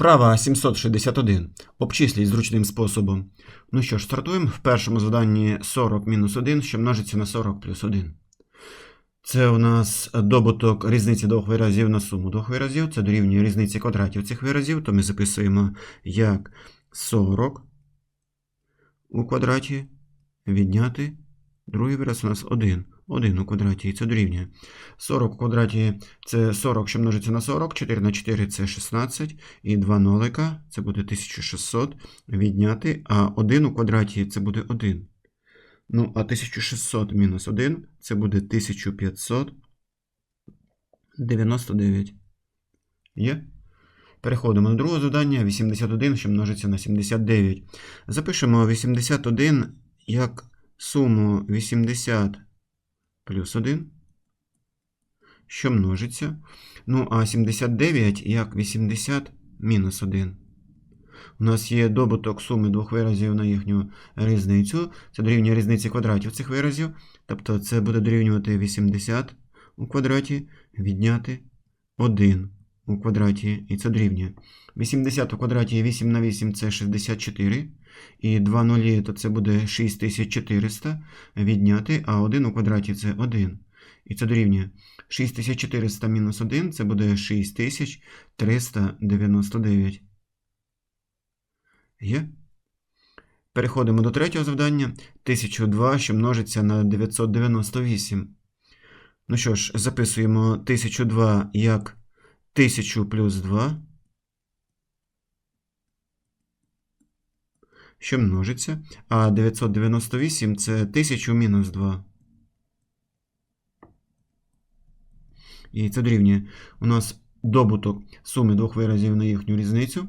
Вправа 761. Обчисліть зручним способом. Ну що ж, стартуємо. В першому заданні 40 мінус 1, що множиться на 40 плюс 1. Це у нас добуток різниці двох виразів на суму двох виразів. Це дорівнює різниці квадратів цих виразів, то ми записуємо як 40 у квадраті відняти. Другий вираз у нас 1. 1 у квадраті, і це дорівнює. 40 у квадраті це 40, що множиться на 40, 4 на 4 це 16, і 2 нолика, це буде 1600 відняти, а 1 у квадраті це буде 1. Ну, а 1600 мінус 1 це буде 1599. Є? Переходимо до другого завдання. 81, що множиться на 79. Запишемо 81 як суму 80 плюс 1, що множиться. Ну, а 79 як 80 мінус 1. У нас є добуток суми двох виразів на їхню різницю. Це дорівнює різниці квадратів цих виразів. Тобто це буде дорівнювати 80 у квадраті відняти 1 у квадраті, і це дорівнює. 80 у квадраті 8 на 8 це 64. І 2 нулі, то це буде 6400 відняти, а 1 у квадраті це 1. І це дорівнює 6400 мінус 1 це буде 6399. Є? Переходимо до третього завдання. 1002, що множиться на 998. Ну що ж, записуємо 1002 як 1000 плюс 2. Що множиться. А 998 це 1000 мінус 2. І це дорівнює. У нас добуток суми двох виразів на їхню різницю.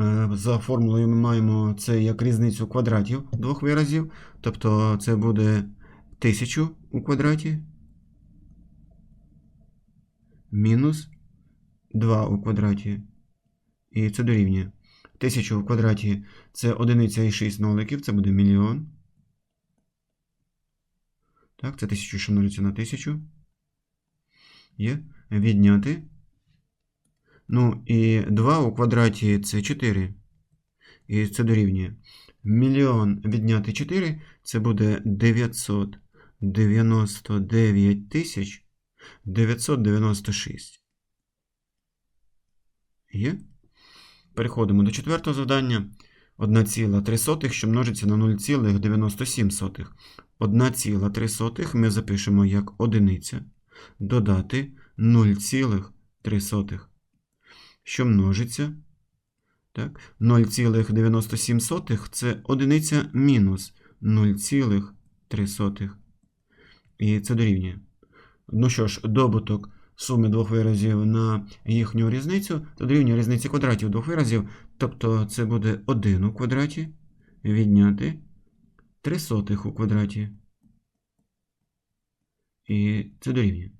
Е, За формулою ми маємо це як різницю квадратів двох виразів. Тобто це буде 1000 у квадраті мінус 2 у квадраті. І це дорівнює. 1000 в квадраті це одиниця і 6 ноликів, це буде мільйон. Так, це 1000, що множиться на 1000. Є. Відняти. Ну, і 2 у квадраті це 4. І це дорівнює. Мільйон відняти 4 це буде 999 тисяч 996. Є? Переходимо до четвертого завдання. 1,3, що множиться на 0,97. 1,3 ми запишемо як одиниця. Додати 0,3, що множиться. Так? 0,97 це одиниця мінус 0,3. І це дорівнює. Ну що ж, добуток суми двох виразів на їхню різницю, то дорівнює різниці квадратів двох виразів. Тобто це буде 1 у квадраті відняти 3 сотих у квадраті. І це дорівнює.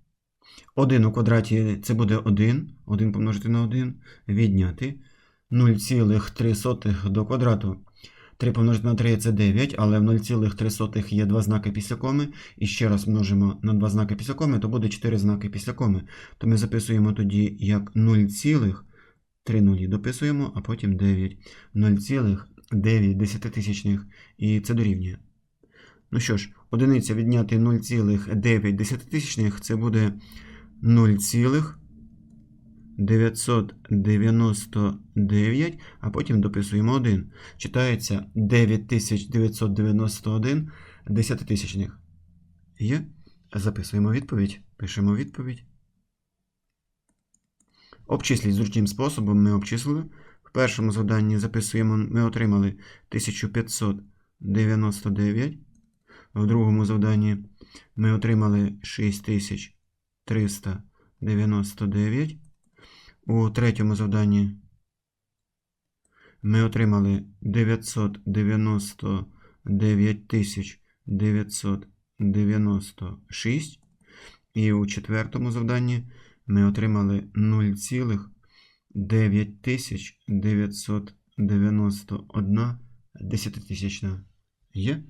1 у квадраті це буде 1. 1 помножити на 1. Відняти 0,3 до квадрату. 3 помножити на 3 це 9, але в 0,3 є два знаки після коми. І ще раз множимо на два знаки після коми, то буде 4 знаки після коми. То ми записуємо тоді як 0,3 нулі дописуємо, а потім 9. 0,9 десятитисячних. І це дорівнює. Ну що ж, одиниця відняти 0,9 десятитисячних це буде 0,999, а потім дописуємо 1. Читається 9991 десятитисячних. Є? Записуємо відповідь. Пишемо відповідь. Обчисліть зручним способом ми обчислили. В першому заданні записуємо, ми отримали 1599. В другому завданні ми отримали 6399. У третьому завданні ми отримали 999 996. І у четвертому завданні ми отримали 0,9991 десятитисячна. Є?